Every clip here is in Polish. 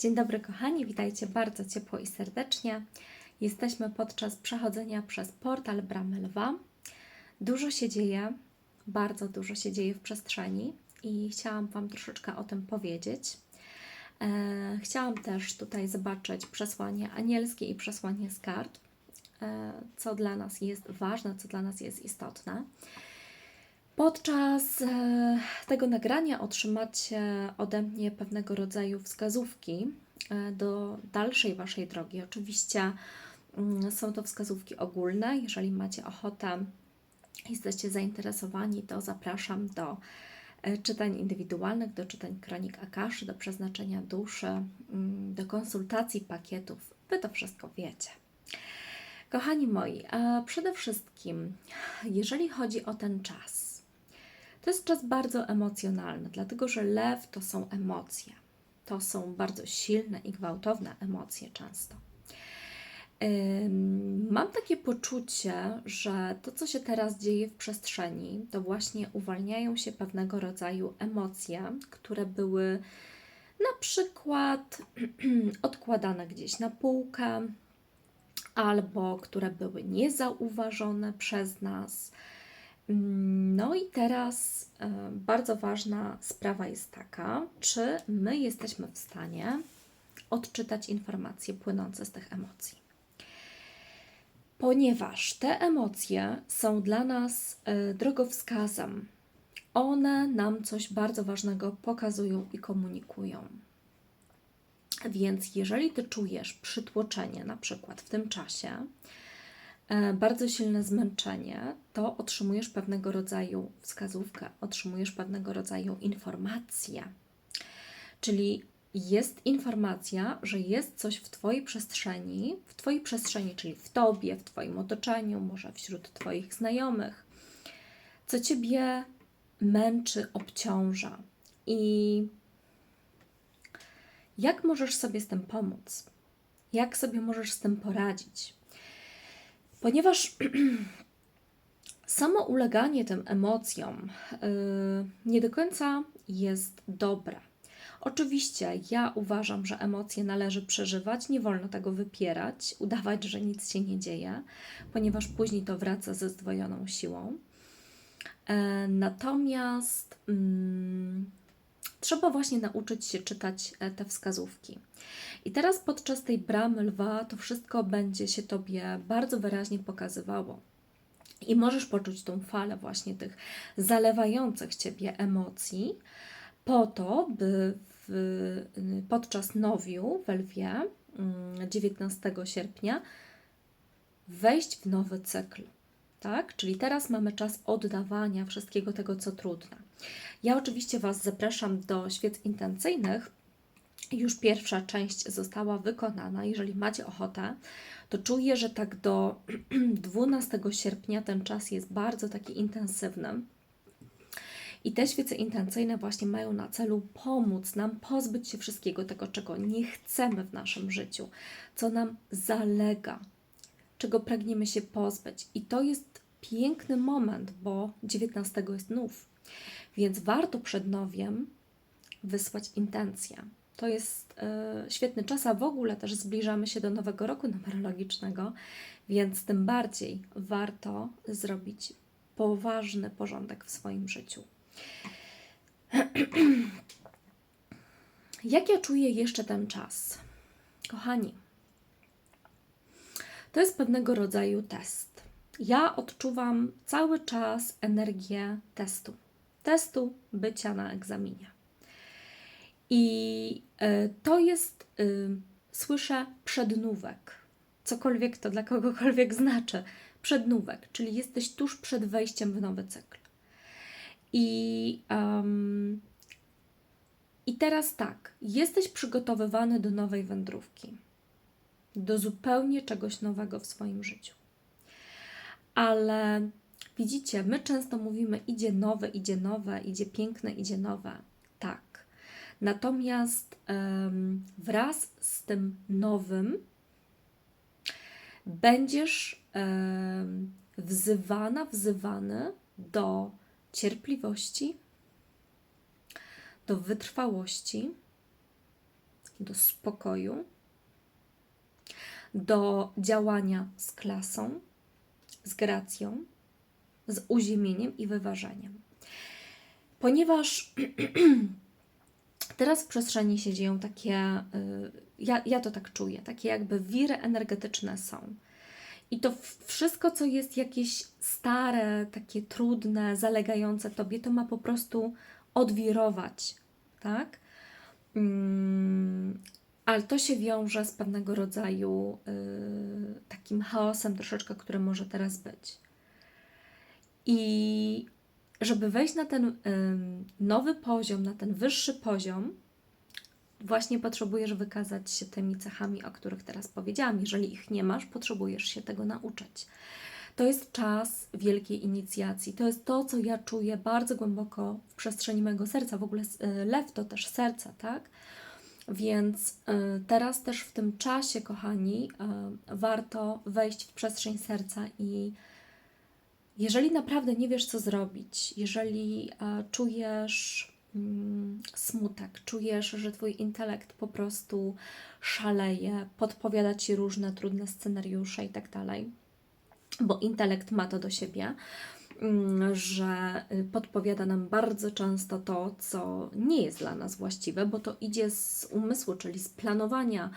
Dzień dobry, kochani, witajcie bardzo ciepło i serdecznie. Jesteśmy podczas przechodzenia przez portal Bramy Lwa. Dużo się dzieje, bardzo dużo się dzieje w przestrzeni i chciałam Wam troszeczkę o tym powiedzieć. E, chciałam też tutaj zobaczyć przesłanie anielskie i przesłanie z kart, e, co dla nas jest ważne, co dla nas jest istotne. Podczas e, tego nagrania otrzymacie ode mnie pewnego rodzaju wskazówki e, do dalszej Waszej drogi. Oczywiście mm, są to wskazówki ogólne. Jeżeli macie ochotę, jesteście zainteresowani, to zapraszam do e, czytań indywidualnych, do czytań kronik Akaszy, do przeznaczenia duszy, mm, do konsultacji pakietów. Wy to wszystko wiecie. Kochani moi, przede wszystkim, jeżeli chodzi o ten czas, to jest czas bardzo emocjonalny, dlatego że lew to są emocje. To są bardzo silne i gwałtowne emocje często. Mam takie poczucie, że to, co się teraz dzieje w przestrzeni, to właśnie uwalniają się pewnego rodzaju emocje, które były na przykład odkładane gdzieś na półkę, albo które były niezauważone przez nas. No i teraz e, bardzo ważna sprawa jest taka, czy my jesteśmy w stanie odczytać informacje płynące z tych emocji. Ponieważ te emocje są dla nas e, drogowskazem, one nam coś bardzo ważnego pokazują i komunikują. Więc jeżeli ty czujesz przytłoczenie, na przykład w tym czasie, bardzo silne zmęczenie, to otrzymujesz pewnego rodzaju wskazówkę, otrzymujesz pewnego rodzaju informację. Czyli jest informacja, że jest coś w Twojej przestrzeni, w Twojej przestrzeni, czyli w Tobie, w Twoim otoczeniu, może wśród Twoich znajomych, co Ciebie męczy, obciąża. I jak możesz sobie z tym pomóc? Jak sobie możesz z tym poradzić? Ponieważ samo uleganie tym emocjom yy, nie do końca jest dobre. Oczywiście ja uważam, że emocje należy przeżywać, nie wolno tego wypierać, udawać, że nic się nie dzieje, ponieważ później to wraca ze zdwojoną siłą. E, natomiast mm, trzeba właśnie nauczyć się czytać e, te wskazówki. I teraz podczas tej bramy lwa to wszystko będzie się Tobie bardzo wyraźnie pokazywało. I możesz poczuć tą falę właśnie tych zalewających Ciebie emocji, po to, by w, podczas nowiu w Lwie 19 mm, sierpnia wejść w nowy cykl. Tak? Czyli teraz mamy czas oddawania wszystkiego tego, co trudne. Ja oczywiście Was zapraszam do świec intencyjnych. Już pierwsza część została wykonana. Jeżeli macie ochotę, to czuję, że tak do 12 sierpnia ten czas jest bardzo taki intensywny. I te świece intencyjne właśnie mają na celu pomóc nam pozbyć się wszystkiego tego, czego nie chcemy w naszym życiu, co nam zalega, czego pragniemy się pozbyć. I to jest piękny moment, bo 19 jest nów. Więc warto przed nowiem wysłać intencję. To jest y, świetny czas, a w ogóle też zbliżamy się do nowego roku numerologicznego, więc tym bardziej warto zrobić poważny porządek w swoim życiu. Jak ja czuję jeszcze ten czas? Kochani, to jest pewnego rodzaju test. Ja odczuwam cały czas energię testu testu bycia na egzaminie. I e, to jest, y, słyszę, przednówek. Cokolwiek to dla kogokolwiek znaczy. Przednówek, czyli jesteś tuż przed wejściem w nowy cykl. I, um, I teraz tak, jesteś przygotowywany do nowej wędrówki, do zupełnie czegoś nowego w swoim życiu. Ale Widzicie, my często mówimy idzie nowe, idzie nowe, idzie piękne, idzie nowe. Tak. Natomiast um, wraz z tym nowym będziesz um, wzywana, wzywany do cierpliwości, do wytrwałości do spokoju, do działania z klasą, z gracją, z uziemieniem i wyważeniem. Ponieważ teraz w przestrzeni się dzieją takie, y, ja, ja to tak czuję, takie jakby wiry energetyczne są. I to wszystko, co jest jakieś stare, takie trudne, zalegające tobie, to ma po prostu odwirować, tak? Mm, ale to się wiąże z pewnego rodzaju y, takim chaosem troszeczkę, który może teraz być. I żeby wejść na ten nowy poziom, na ten wyższy poziom, właśnie potrzebujesz wykazać się tymi cechami, o których teraz powiedziałam. Jeżeli ich nie masz, potrzebujesz się tego nauczyć. To jest czas wielkiej inicjacji. To jest to, co ja czuję bardzo głęboko w przestrzeni mojego serca. W ogóle y, lew to też serce, tak? Więc y, teraz też w tym czasie, kochani, y, warto wejść w przestrzeń serca i jeżeli naprawdę nie wiesz, co zrobić, jeżeli e, czujesz mm, smutek, czujesz, że twój intelekt po prostu szaleje, podpowiada ci różne trudne scenariusze i tak dalej, bo intelekt ma to do siebie, mm, że y, podpowiada nam bardzo często to, co nie jest dla nas właściwe, bo to idzie z umysłu, czyli z planowania,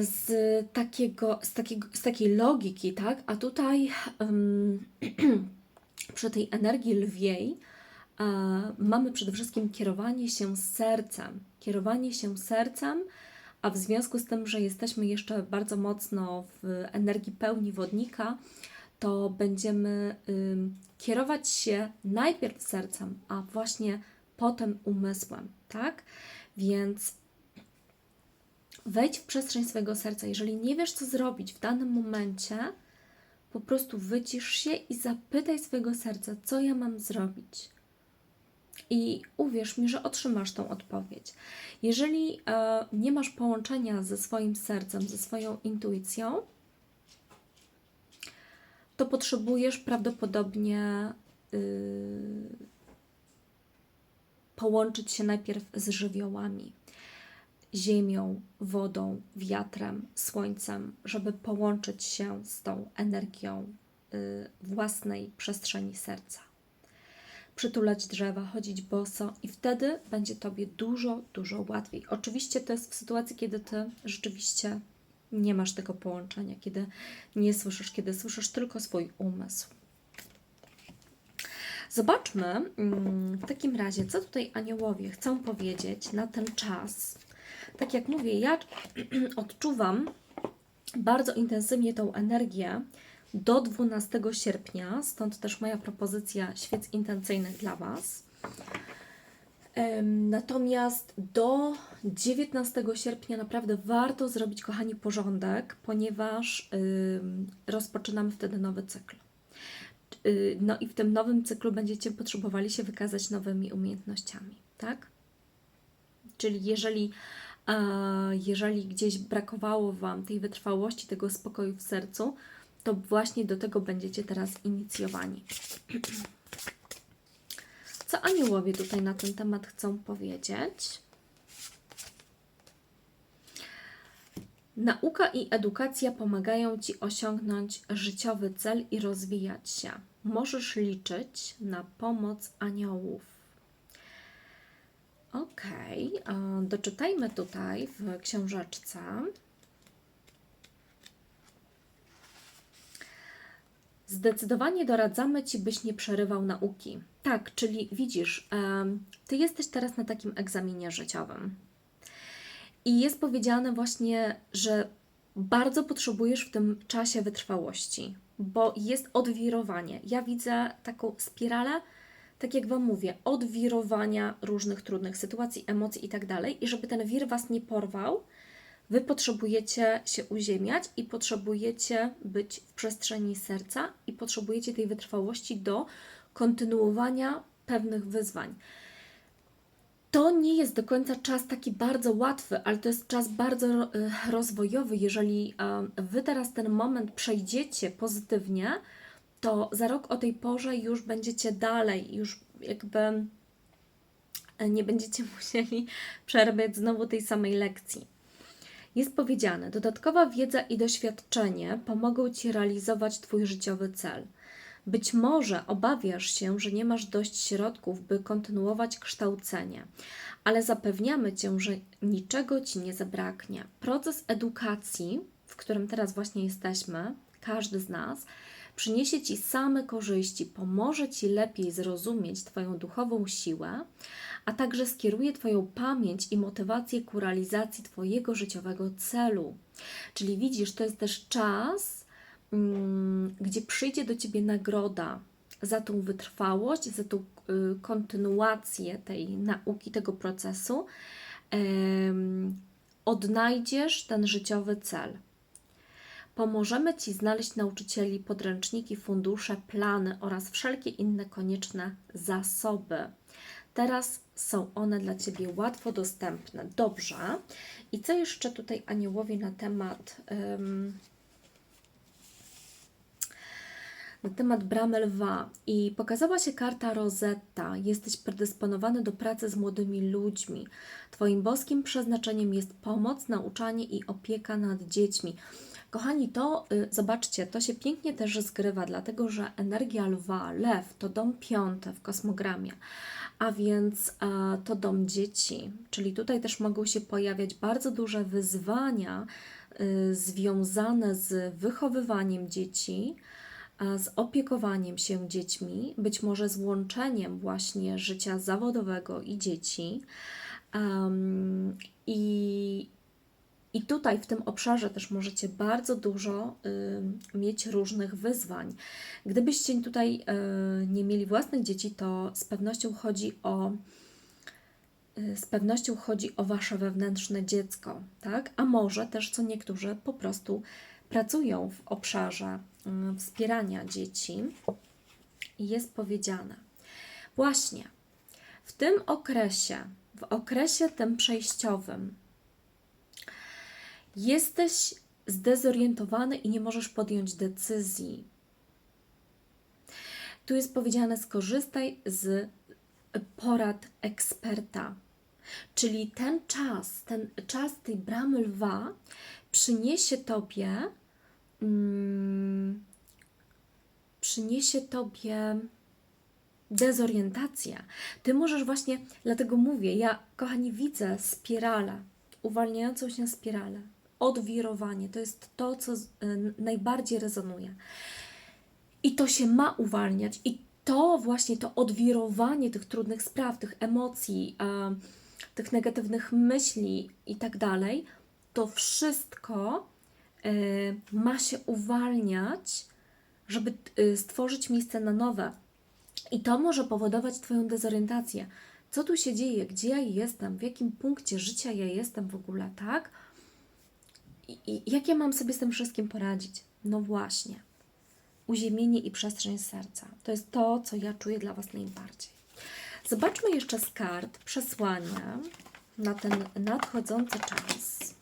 z, takiego, z, takiego, z takiej logiki, tak? A tutaj em, przy tej energii lwiej e, mamy przede wszystkim kierowanie się sercem. Kierowanie się sercem, a w związku z tym, że jesteśmy jeszcze bardzo mocno w energii pełni wodnika, to będziemy ym, kierować się najpierw sercem, a właśnie potem umysłem, tak? Więc wejdź w przestrzeń swojego serca. Jeżeli nie wiesz, co zrobić w danym momencie, po prostu wycisz się i zapytaj swojego serca, co ja mam zrobić. I uwierz mi, że otrzymasz tą odpowiedź. Jeżeli e, nie masz połączenia ze swoim sercem, ze swoją intuicją, to potrzebujesz prawdopodobnie y, połączyć się najpierw z żywiołami ziemią, wodą, wiatrem, słońcem, żeby połączyć się z tą energią y, własnej przestrzeni serca. Przytulać drzewa, chodzić boso, i wtedy będzie tobie dużo, dużo łatwiej. Oczywiście to jest w sytuacji, kiedy ty rzeczywiście nie masz tego połączenia, kiedy nie słyszysz, kiedy słyszysz tylko swój umysł. Zobaczmy mm, w takim razie, co tutaj aniołowie chcą powiedzieć na ten czas. Tak jak mówię, ja odczuwam bardzo intensywnie tą energię do 12 sierpnia, stąd też moja propozycja świec intencyjnych dla Was. Natomiast do 19 sierpnia naprawdę warto zrobić, kochani, porządek, ponieważ rozpoczynamy wtedy nowy cykl. Y, No i w tym nowym cyklu będziecie potrzebowali się wykazać nowymi umiejętnościami, tak? Czyli jeżeli, jeżeli gdzieś brakowało Wam tej wytrwałości, tego spokoju w sercu, to właśnie do tego będziecie teraz inicjowani. Co aniołowie tutaj na ten temat chcą powiedzieć? Nauka i edukacja pomagają Ci osiągnąć życiowy cel i rozwijać się. Możesz liczyć na pomoc aniołów. Okay. doczytajmy tutaj w książeczce. Zdecydowanie doradzamy Ci, byś nie przerywał nauki. Tak, czyli widzisz, Ty jesteś teraz na takim egzaminie życiowym. I jest powiedziane właśnie, że bardzo potrzebujesz w tym czasie wytrwałości, bo jest odwirowanie. Ja widzę taką spiralę, tak jak Wam mówię, odwirowania różnych trudnych sytuacji, emocji i tak. I żeby ten wir Was nie porwał, Wy potrzebujecie się uziemiać i potrzebujecie być w przestrzeni serca i potrzebujecie tej wytrwałości do kontynuowania pewnych wyzwań. To nie jest do końca czas taki bardzo łatwy, ale to jest czas bardzo y, rozwojowy. Jeżeli e, Wy teraz ten moment przejdziecie pozytywnie, to za rok o tej porze już będziecie dalej, już jakby e, nie będziecie musieli przerabiać znowu tej samej lekcji. Jest powiedziane: dodatkowa wiedza i doświadczenie pomogą ci realizować Twój życiowy cel. Być może obawiasz się, że nie masz dość środków, by kontynuować kształcenie, ale zapewniamy Cię, że niczego Ci nie zabraknie. Proces edukacji, w którym teraz właśnie jesteśmy, każdy z nas, przyniesie Ci same korzyści, pomoże Ci lepiej zrozumieć Twoją duchową siłę, a także skieruje Twoją pamięć i motywację ku realizacji Twojego życiowego celu. Czyli widzisz, to jest też czas, mm, gdzie przyjdzie do Ciebie nagroda za tą wytrwałość, za tą y, kontynuację tej nauki, tego procesu. Odnajdziesz ten życiowy cel. Pomożemy Ci znaleźć nauczycieli, podręczniki, fundusze, plany oraz wszelkie inne konieczne zasoby. Teraz są one dla Ciebie łatwo dostępne. Dobrze. I co jeszcze tutaj aniołowie na temat em, na temat bramy lwa i pokazała się karta Rosetta. Jesteś predysponowany do pracy z młodymi ludźmi. Twoim boskim przeznaczeniem jest pomoc, nauczanie i opieka nad dziećmi. Kochani, to y, zobaczcie, to się pięknie też zgrywa, dlatego że energia lwa, lew to dom piąty w kosmogramie, a więc e, to dom dzieci, czyli tutaj też mogą się pojawiać bardzo duże wyzwania y, związane z wychowywaniem dzieci, z opiekowaniem się dziećmi, być może z łączeniem właśnie życia zawodowego i dzieci. I, I tutaj w tym obszarze też możecie bardzo dużo y, mieć różnych wyzwań. Gdybyście tutaj y, nie mieli własnych dzieci, to z pewnością chodzi o y, z pewnością chodzi o wasze wewnętrzne dziecko, tak? A może też co niektórzy po prostu pracują w obszarze mm, wspierania dzieci jest powiedziane, właśnie w tym okresie, w okresie tym przejściowym, jesteś zdezorientowany i nie możesz podjąć decyzji. Tu jest powiedziane: skorzystaj z porad eksperta. Czyli ten czas, ten czas tej bramy lwa przyniesie tobie mm, przyniesie tobie dezorientację. Ty możesz właśnie, dlatego mówię, ja, kochani, widzę spiralę, uwalniającą się spiralę, odwirowanie. To jest to, co y, najbardziej rezonuje. I to się ma uwalniać. I to właśnie to odwirowanie tych trudnych spraw, tych emocji, tych negatywnych myśli i tak dalej, to wszystko e, ma się uwalniać, żeby e, stworzyć miejsce na nowe. I to może powodować Twoją dezorientację. Co tu się dzieje? Gdzie ja jestem? W jakim punkcie życia ja jestem w ogóle, tak? I, jak ja mam sobie z tym wszystkim poradzić? No właśnie uziemienie i przestrzeń serca. To jest to, co ja czuję dla Was najbardziej. Zobaczmy jeszcze z kart przesłania na ten nadchodzący czas.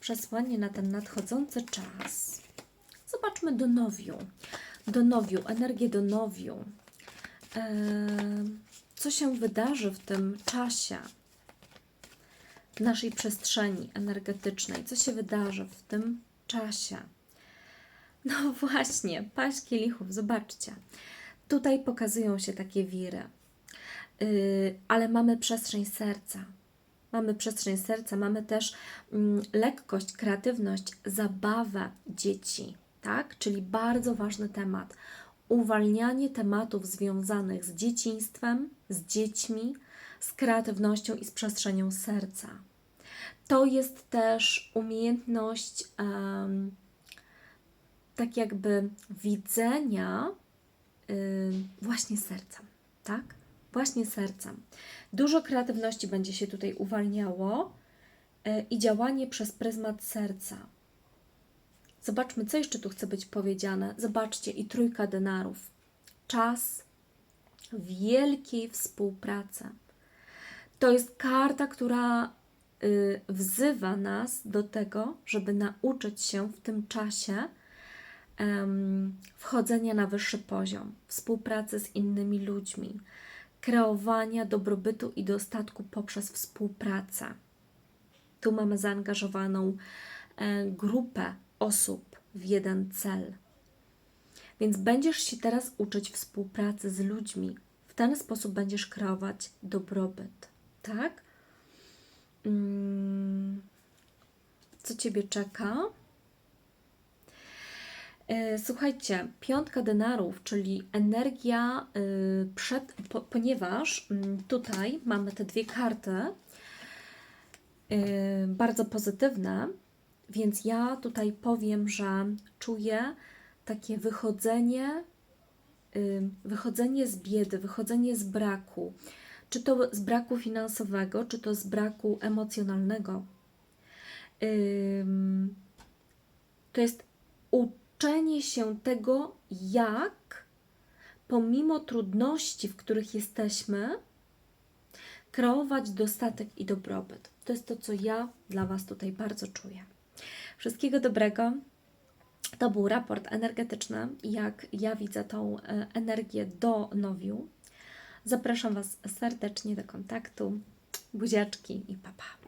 Przesłanie na ten nadchodzący czas. Zobaczmy do nowiu. Do nowiu, energię do nowiu. Eee, co się wydarzy w tym czasie? Naszej przestrzeni energetycznej. Co się wydarzy w tym czasie? No właśnie, paść kielichów, zobaczcie. Tutaj pokazują się takie wiry, yy, ale mamy przestrzeń serca. Mamy przestrzeń serca, mamy też mm, lekkość, kreatywność, zabawę dzieci, tak? Czyli bardzo ważny temat. Uwalnianie tematów związanych z dzieciństwem, z dziećmi, z kreatywnością i z przestrzenią serca. To jest też umiejętność. em, tak jakby widzenia y, właśnie sercem, tak? Właśnie sercem. Dużo kreatywności będzie się tutaj uwalniało y, i działanie przez pryzmat serca. Zobaczmy, co jeszcze tu chce być powiedziane. Zobaczcie, i trójka denarów. Czas wielkiej współpracy. To jest karta, która wzywa nas do tego, żeby nauczyć się w tym czasie wchodzenia na wyższy poziom, współpracy z innymi ludźmi. kreowania dobrobytu i dostatku poprzez współpracę. Tu mamy zaangażowaną e, grupę osób w jeden cel. Więc będziesz się teraz uczyć współpracy z ludźmi. W ten sposób będziesz kreować dobrobyt, tak? Mm, Co Ciebie czeka? E, Słuchajcie, piątka denarów, czyli energia y, przed, po, ponieważ mm, tutaj mamy te dwie karty y, bardzo pozytywne, więc ja tutaj powiem, że czuję takie wychodzenie, y, wychodzenie z biedy, wychodzenie z braku. Czy to z braku finansowego, czy to z braku emocjonalnego. To jest uczenie się tego, jak pomimo trudności, w których jesteśmy, kreować dostatek i dobrobyt. To jest to, co ja dla Was tutaj bardzo czuję. Wszystkiego dobrego. To był raport energetyczny, jak ja widzę tą e, energię do nowiu. Zapraszam Was serdecznie do kontaktu. Buziaczki i papa.